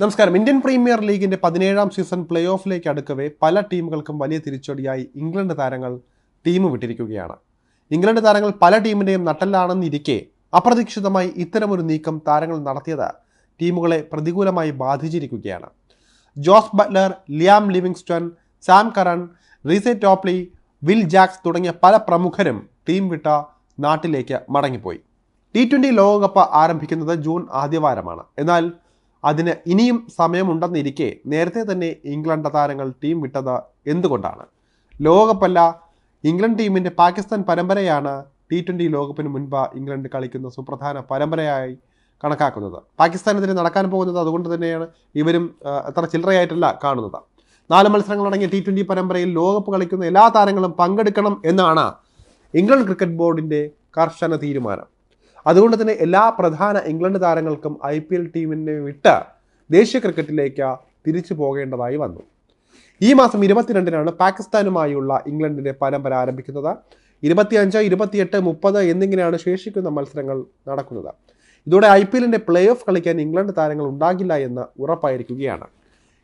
നമസ്കാരം. Indian premier ലീഗിന്റെ പതിനേഴാം സീസൺ പ്ലേ ഓഫിലേക്ക് അടുക്കവേ പല ടീമുകൾക്കും വലിയ തിരിച്ചടിയായി ഇംഗ്ലണ്ട് താരങ്ങൾ ടീം വിട്ടിരിക്കുകയാണ്. ഇംഗ്ലണ്ട് താരങ്ങൾ പല ടീമിന്റെയും നട്ടല്ലാണെന്നിരിക്കെ അപ്രതീക്ഷിതമായി ഇത്തരമൊരു നീക്കം താരങ്ങൾ നടത്തിയത് ടീമുകളെ പ്രതികൂലമായി ബാധിച്ചിരിക്കുകയാണ്. Jos Buttler Liam Livingstone Sam Curran Reece Topley Will Jacks തുടങ്ങിയ പല പ്രമുഖരും ടീം വിട്ട നാട്ടിലേക്ക് മടങ്ങിപ്പോയി. ടി ട്വന്റി ലോകകപ്പ് ആരംഭിക്കുന്നത് ജൂൺ ആദ്യവാരമാണ്. എന്നാൽ അതിന് ഇനിയും സമയമുണ്ടെന്നിരിക്കെ നേരത്തെ തന്നെ ഇംഗ്ലണ്ട് താരങ്ങൾ ടീം വിട്ടത് എന്തുകൊണ്ടാണ്? ലോകകപ്പല്ല ഇംഗ്ലണ്ട് ടീമിന്റെ പാകിസ്ഥാൻ പരമ്പരയാണ് ടി ട്വന്റി ലോകകപ്പിന് മുൻപ് ഇംഗ്ലണ്ട് കളിക്കുന്ന സുപ്രധാന പരമ്പരയായി കണക്കാക്കുന്നത്. പാകിസ്ഥാനെതിരെ നടക്കാൻ പോകുന്നത് അതുകൊണ്ട് തന്നെയാണ് ഇവരും അത്ര ചില്ലറയായിട്ടല്ല കാണുന്നത്. നാല് മത്സരങ്ങളടങ്ങിയ ടി ട്വന്റി പരമ്പരയിൽ ലോകകപ്പ് കളിക്കുന്ന എല്ലാ താരങ്ങളും പങ്കെടുക്കണം എന്നാണ് ഇംഗ്ലണ്ട് ക്രിക്കറ്റ് ബോർഡിന്റെ കർശന തീരുമാനം. അതുകൊണ്ട് തന്നെ എല്ലാ പ്രധാന ഇംഗ്ലണ്ട് താരങ്ങൾക്കും ഐ പി എൽ ടീമിനെ വിട്ട് ദേശീയ ക്രിക്കറ്റിലേക്ക് തിരിച്ചു പോകേണ്ടതായി വന്നു. ഈ മാസം ഇരുപത്തിരണ്ടിനാണ് പാകിസ്ഥാനുമായുള്ള ഇംഗ്ലണ്ടിന്റെ പരമ്പര ആരംഭിക്കുന്നത്. ഇരുപത്തിയഞ്ച് ഇരുപത്തിയെട്ട് മുപ്പത് എന്നിങ്ങനെയാണ് ശേഷിക്കുന്ന മത്സരങ്ങൾ നടക്കുന്നത്. ഇതോടെ ഐ പി എല്ലിന്റെ പ്ലേ ഓഫ് കളിക്കാൻ ഇംഗ്ലണ്ട് താരങ്ങൾ ഉണ്ടാകില്ല എന്ന് ഉറപ്പായിരിക്കുകയാണ്.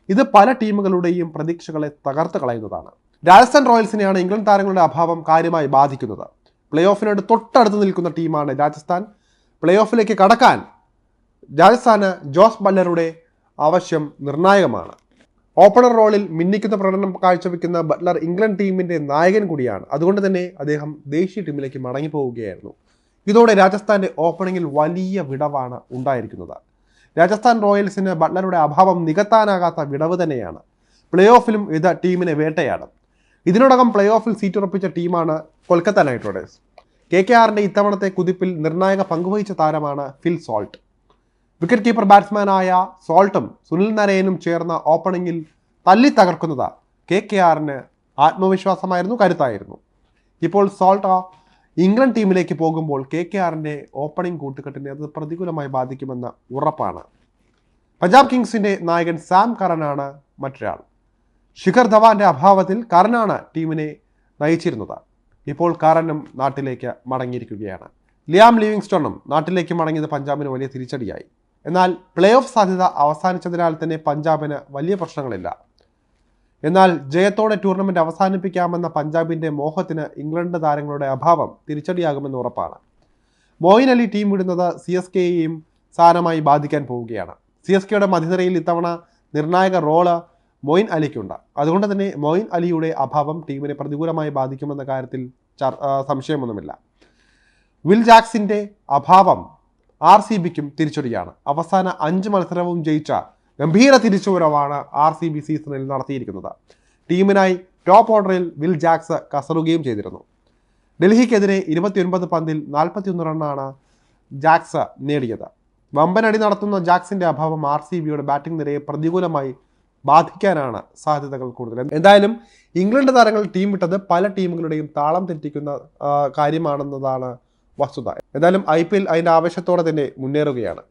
ഇത് പല ടീമുകളുടെയും പ്രതീക്ഷകളെ തകർത്ത് കളയുന്നതാണ്. രാജസ്ഥാൻ റോയൽസിനെയാണ് ഇംഗ്ലണ്ട് താരങ്ങളുടെ അഭാവം കാര്യമായി ബാധിക്കുന്നത്. പ്ലേ ഓഫിനോട് തൊട്ടടുത്ത് നിൽക്കുന്ന ടീമാണ് രാജസ്ഥാൻ. പ്ലേ ഓഫിലേക്ക് കടക്കാൻ രാജസ്ഥാന് ജോസ് ബട്ട്ലറുടെ ആവശ്യം നിർണായകമാണ്. ഓപ്പണർ റോളിൽ മിന്നിക്കുന്ന പ്രകടനം കാഴ്ചവെക്കുന്ന ബട്ട്ലർ ഇംഗ്ലണ്ട് ടീമിന്റെ നായകൻ കൂടിയാണ്. അതുകൊണ്ട് തന്നെ അദ്ദേഹം ദേശീയ ടീമിലേക്ക് മടങ്ങിപ്പോവുകയായിരുന്നു. ഇതോടെ രാജസ്ഥാന്റെ ഓപ്പണിങ്ങിൽ വലിയ വിടവാണ് ഉണ്ടായിരിക്കുന്നത്. രാജസ്ഥാൻ റോയൽസിന് ബട്ട്ലറുടെ അഭാവം നികത്താനാകാത്ത വിടവ് തന്നെയാണ്. പ്ലേ ഓഫിലും ഇത് ടീമിനെ വേട്ടയാടും. ഇതിനോടകം പ്ലേ ഓഫിൽ സീറ്റ് ഉറപ്പിച്ച ടീമാണ് Kolkata knight riders K K ആറിന്റെ ഇത്തവണത്തെ കുതിപ്പിൽ നിർണായക പങ്കുവഹിച്ച താരമാണ് ഫിൽ സോൾട്ട് വിക്കറ്റ് കീപ്പർ ബാറ്റ്സ്മാനായ സോൾട്ടും സുനിൽ നരയനും ചേർന്ന ഓപ്പണിങ്ങിൽ തല്ലി തകർക്കുന്നത് കെ കെ ആറിന് ആത്മവിശ്വാസമായിരുന്നു കരുത്തായിരുന്നു. ഇപ്പോൾ സോൾട്ട് ഇംഗ്ലണ്ട് ടീമിലേക്ക് പോകുമ്പോൾ കെ കെ ആറിന്റെ ഓപ്പണിംഗ് കൂട്ടുകെട്ടിനെ അത് പ്രതികൂലമായി ബാധിക്കുമെന്ന ഉറപ്പാണ്. പഞ്ചാബ് കിങ്സിന്റെ നായകൻ സാം കറനാണ് മറ്റൊരാൾ. ശിഖർ ധവാന്റെ അഭാവത്തിൽ കരനാണ് ടീമിനെ നയിച്ചിരുന്നത്. ഇപ്പോൾ കരനും നാട്ടിലേക്ക് മടങ്ങിയിരിക്കുകയാണ്. ലിയാം ലിവിങ്സ്റ്റണും നാട്ടിലേക്ക് മടങ്ങിയത് പഞ്ചാബിന് വലിയ തിരിച്ചടിയായി. എന്നാൽ പ്ലേ ഓഫ് സാധ്യത അവസാനിച്ചതിനാൽ തന്നെ പഞ്ചാബിന് വലിയ പ്രശ്നങ്ങളില്ല. എന്നാൽ ജയത്തോടെ ടൂർണമെന്റ് അവസാനിപ്പിക്കാമെന്ന പഞ്ചാബിന്റെ മോഹത്തിന് ഇംഗ്ലണ്ട് താരങ്ങളുടെ അഭാവം തിരിച്ചടിയാകുമെന്ന് ഉറപ്പാണ്. മോയിൻ അലി ടീം വിടുന്നത് സി എസ് കെയെയും സാരമായി ബാധിക്കാൻ പോവുകയാണ്. സി എസ് കെയുടെ മധ്യനിരയിൽ ഇത്തവണ നിർണായക റോൾ മൊയിൻ അലിക്കുണ്ട്. അതുകൊണ്ട് തന്നെ മൊയിൻ അലിയുടെ അഭാവം ടീമിനെ പ്രതികൂലമായി ബാധിക്കുമെന്ന കാര്യത്തിൽ സംശയമൊന്നുമില്ല. വിൽ ജാക്സിന്റെ അഭാവം ആർ സി ബിക്കും തിരിച്ചടിയാണ് അവസാന അഞ്ച് മത്സരവും ജയിച്ച ഗംഭീര തിരിച്ചുവരവാണ് ആർ സി ബി സീസണിൽ നടത്തിയിരിക്കുന്നത്. ടീമിനായി ടോപ്പ് ഓർഡറിൽ വിൽ ജാക്സ് കസറുകയും ചെയ്തിരുന്നു. ഡൽഹിക്കെതിരെ ഇരുപത്തിയൊൻപത് പന്തിൽ നാൽപ്പത്തിയൊന്ന് റണ്ണാണ് ജാക്സ് നേടിയത്. വമ്പനടി നടത്തുന്ന ജാക്സിന്റെ അഭാവം ആർ സി ബിയുടെ ബാറ്റിംഗ് നിരയെ പ്രതികൂലമായി ബാധിക്കാനാണ് സാധ്യതകൾ കൂടുതൽ. എന്തായാലും ഇംഗ്ലണ്ട് താരങ്ങൾ ടീം വിട്ടത് പല ടീമുകളുടെയും താളം തെറ്റിക്കുന്ന കാര്യമാണെന്നതാണ് വസ്തുത. എന്തായാലും ഐ പി എൽ അതിന്റെ ആവേശത്തോടെ തന്നെ മുന്നേറുകയാണ്.